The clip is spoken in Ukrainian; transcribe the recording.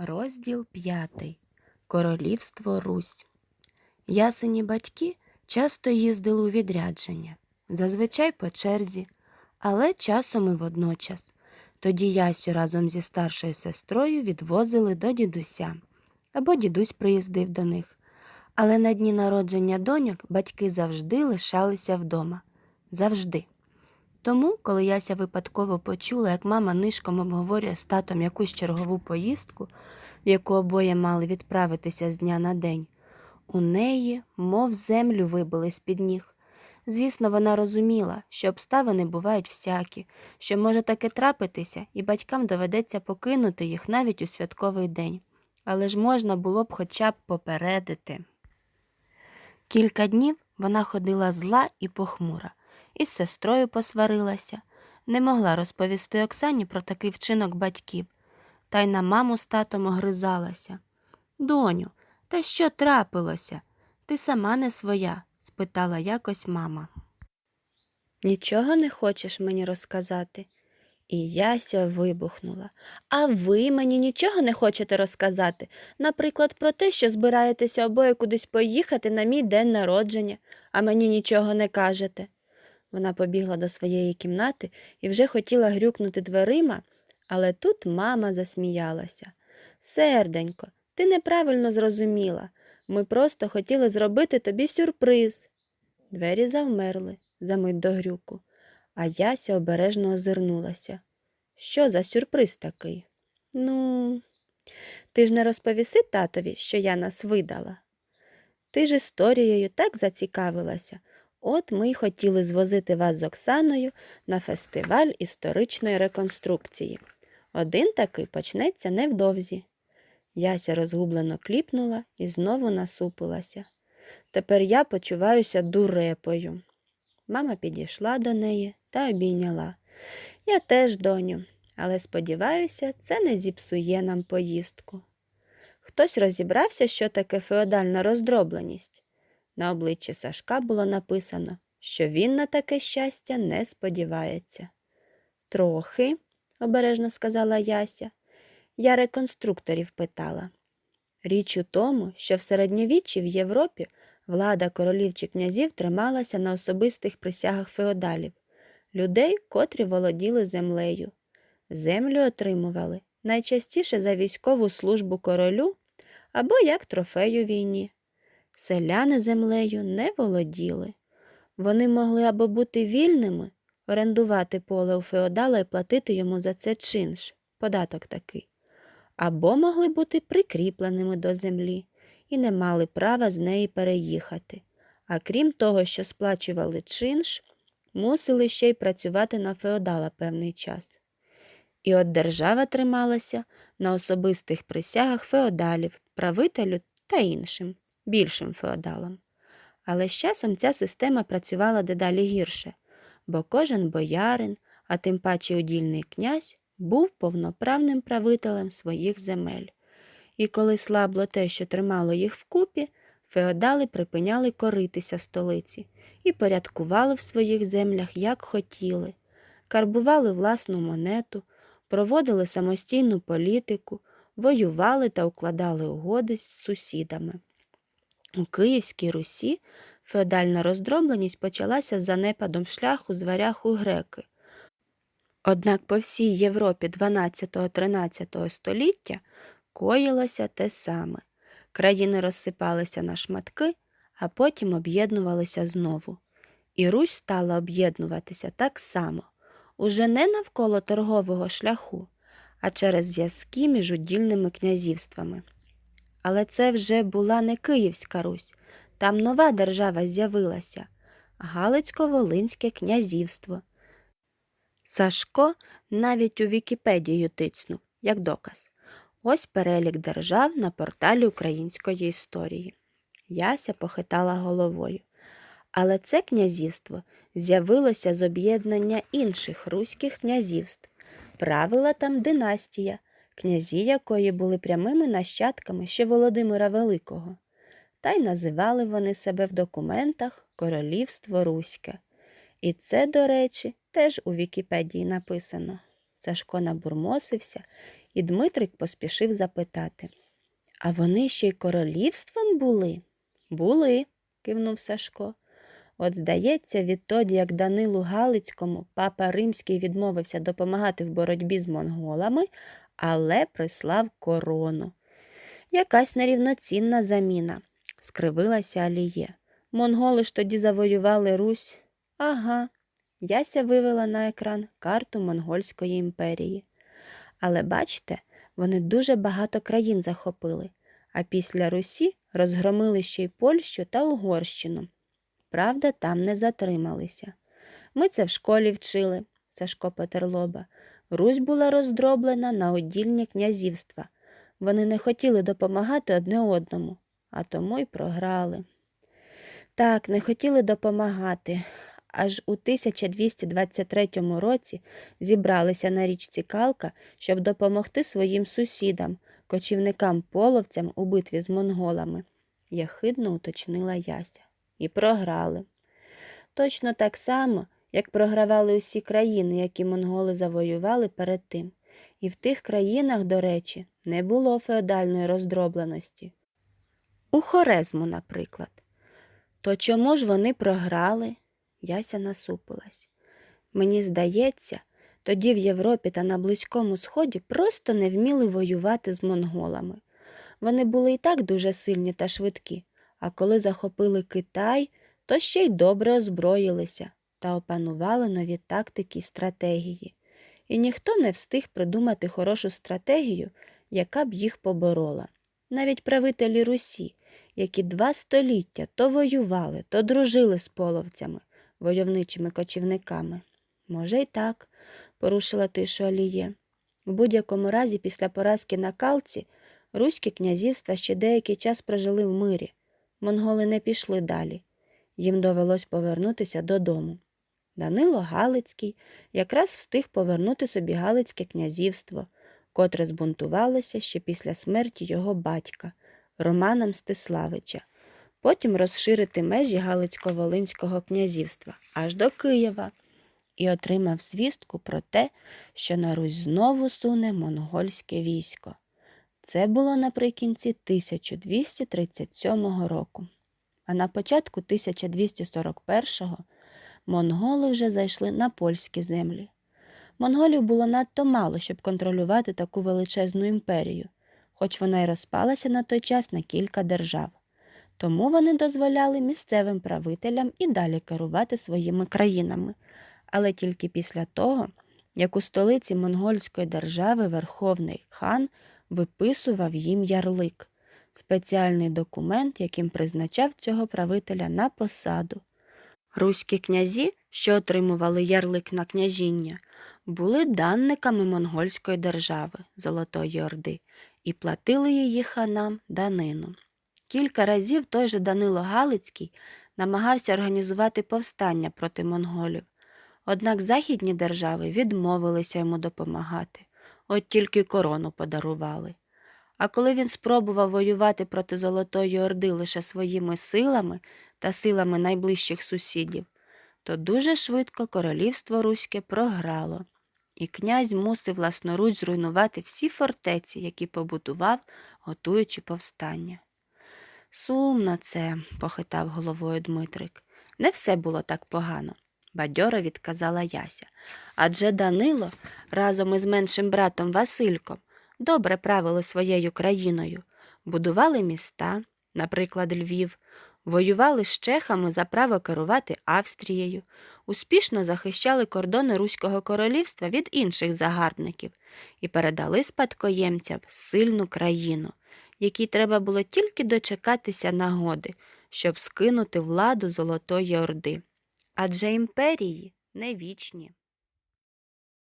Розділ п'ятий. Королівство Русь. Ясені батьки часто їздили у відрядження, зазвичай по черзі, але часом і водночас. Тоді Ясю разом зі старшою сестрою відвозили до дідуся, або дідусь приїздив до них. Але на дні народження доньок батьки завжди лишалися вдома. Завжди. Тому, коли Яся випадково почула, як мама нишком обговорює з татом якусь чергову поїздку, в яку обоє мали відправитися з дня на день, у неї, мов землю вибили з-під ніг. Звісно, вона розуміла, що обставини бувають всякі, що може таке трапитися, і батькам доведеться покинути їх навіть у святковий день. Але ж можна було б хоча б попередити. Кілька днів вона ходила зла і похмура, із сестрою посварилася, не могла розповісти Оксані про такий вчинок батьків, та й на маму з татом огризалася. Доню, та що трапилося? Ти сама не своя? спитала якось мама. Нічого не хочеш мені розказати? І Яся вибухнула. А ви мені нічого не хочете розказати? Наприклад, про те, що збираєтеся обоє кудись поїхати на мій день народження, а мені нічого не кажете. Вона побігла до своєї кімнати і вже хотіла грюкнути дверима, але тут мама засміялася. Серденько, ти неправильно зрозуміла. Ми просто хотіли зробити тобі сюрприз. Двері завмерли за мить до грюку, а Яся обережно озирнулася. Що за сюрприз такий? Ну, ти ж не розповіси татові, що я нас видала. Ти ж історією так зацікавилася. От ми й хотіли звозити вас з Оксаною на фестиваль історичної реконструкції. Один такий почнеться невдовзі. Яся розгублено кліпнула і знову насупилася. Тепер я почуваюся дурепою. Мама підійшла до неї та обійняла. Я теж, доню, але сподіваюся, це не зіпсує нам поїздку. Хтось розібрався, що таке феодальна роздробленість. На обличчі Сашка було написано, що він на таке щастя не сподівається. Трохи, обережно сказала Яся, я реконструкторів питала. Річ у тому, що в середньовіччі в Європі влада королів чи князів трималася на особистих присягах феодалів, людей, котрі володіли землею. Землю отримували найчастіше за військову службу королю або як трофею війні. Селяни землею не володіли. Вони могли або бути вільними, орендувати поле у феодала і платити йому за це чинш, податок такий, або могли бути прикріпленими до землі і не мали права з неї переїхати. А крім того, що сплачували чинш, мусили ще й працювати на феодала певний час. І от держава трималася на особистих присягах феодалів, правителю та іншим, більшим феодалам. Але з часом ця система працювала дедалі гірше, бо кожен боярин, а тим паче удільний князь, був повноправним правителем своїх земель. І коли слабло те, що тримало їх вкупі, феодали припиняли коритися столиці і порядкували в своїх землях, як хотіли, карбували власну монету, проводили самостійну політику, воювали та укладали угоди з сусідами. У Київській Русі феодальна роздробленість почалася з занепадом шляху з варяг у греки. Однак по всій Європі 12-13 століття коїлося те саме. Країни розсипалися на шматки, а потім об'єднувалися знову. І Русь стала об'єднуватися так само, уже не навколо торгового шляху, а через зв'язки між удільними князівствами. Але це вже була не Київська Русь, там нова держава з'явилася Галицько-Волинське князівство. Сашко навіть у Вікіпедію тицнув, як доказ. Ось перелік держав на порталі української історії. Яся похитала головою. Але це князівство з'явилося з об'єднання інших руських князівств. Правила там династія, князі якої були прямими нащадками ще Володимира Великого. Та й називали вони себе в документах Королівство Руське. І це, до речі, теж у Вікіпедії написано. Сашко набурмосився І Дмитрик поспішив запитати А вони ще й королівством були? Були, кивнув Сашко. От, здається, відтоді, як Данилу Галицькому папа Римський відмовився допомагати в боротьбі з монголами, але прислав корону. Якась нерівноцінна заміна, скривилася Аліє. Монголи ж тоді завоювали Русь. Ага. Яся вивела на екран карту Монгольської імперії. Але бачите, вони дуже багато країн захопили, а після Русі розгромили ще й Польщу та Угорщину. Правда, там не затрималися. Ми це в школі вчили, Сашко Петерлоба. Русь була роздроблена на одільні князівства. Вони не хотіли допомагати одне одному, а тому й програли. Так, не хотіли допомагати. Аж у 1223 році зібралися на річці Калка, щоб допомогти своїм сусідам, кочівникам-половцям у битві з монголами, яхидно уточнила Яся. І програли. Точно так само, як програвали усі країни, які монголи завоювали перед тим. І в тих країнах, до речі, не було феодальної роздробленості. У Хорезму, наприклад. То чому ж вони програли? Яся насупилась. Мені здається, тоді в Європі та на Близькому Сході просто не вміли воювати з монголами. Вони були і так дуже сильні та швидкі, а коли захопили Китай, то ще й добре озброїлися та опанували нові тактики й стратегії. І ніхто не встиг придумати хорошу стратегію, яка б їх поборола. Навіть правителі Русі, які два століття то воювали, то дружили з половцями, войовничими кочівниками. Може, й так, порушила тишу Аліє. В будь-якому разі, після поразки на Калці, руські князівства ще деякий час прожили в мирі. Монголи не пішли далі. Їм довелось повернутися додому. Данило Галицький якраз встиг повернути собі Галицьке князівство, котре збунтувалося ще після смерті його батька, Романа Мстиславича, потім розширити межі Галицько-Волинського князівства аж до Києва і отримав звістку про те, що на Русь знову суне монгольське військо. Це було наприкінці 1237 року. А на початку 1241-го монголи вже зайшли на польські землі. Монголів було надто мало, щоб контролювати таку величезну імперію, хоч вона й розпалася на той час на кілька держав. Тому вони дозволяли місцевим правителям і далі керувати своїми країнами, але тільки після того, як у столиці монгольської держави Верховний хан виписував їм ярлик спеціальний документ, яким призначав цього правителя на посаду. Руські князі, що отримували ярлик на княжіння, були данниками монгольської держави Золотої Орди і платили її ханам данину. Кілька разів той же Данило Галицький намагався організувати повстання проти монголів, однак західні держави відмовилися йому допомагати, от тільки корону подарували. А коли він спробував воювати проти Золотої Орди лише своїми силами та силами найближчих сусідів, то дуже швидко королівство Руське програло, і князь мусив власноруч зруйнувати всі фортеці, які побудував, готуючи повстання. Сумно це, похитав головою Дмитрик. Не все було так погано, бадьоро відказала Яся. Адже Данило разом із меншим братом Васильком добре правили своєю країною, будували міста, наприклад, Львів, воювали з чехами за право керувати Австрією, успішно захищали кордони Руського королівства від інших загарбників і передали спадкоємцям сильну країну, якій треба було тільки дочекатися нагоди, щоб скинути владу Золотої Орди. Адже імперії не вічні.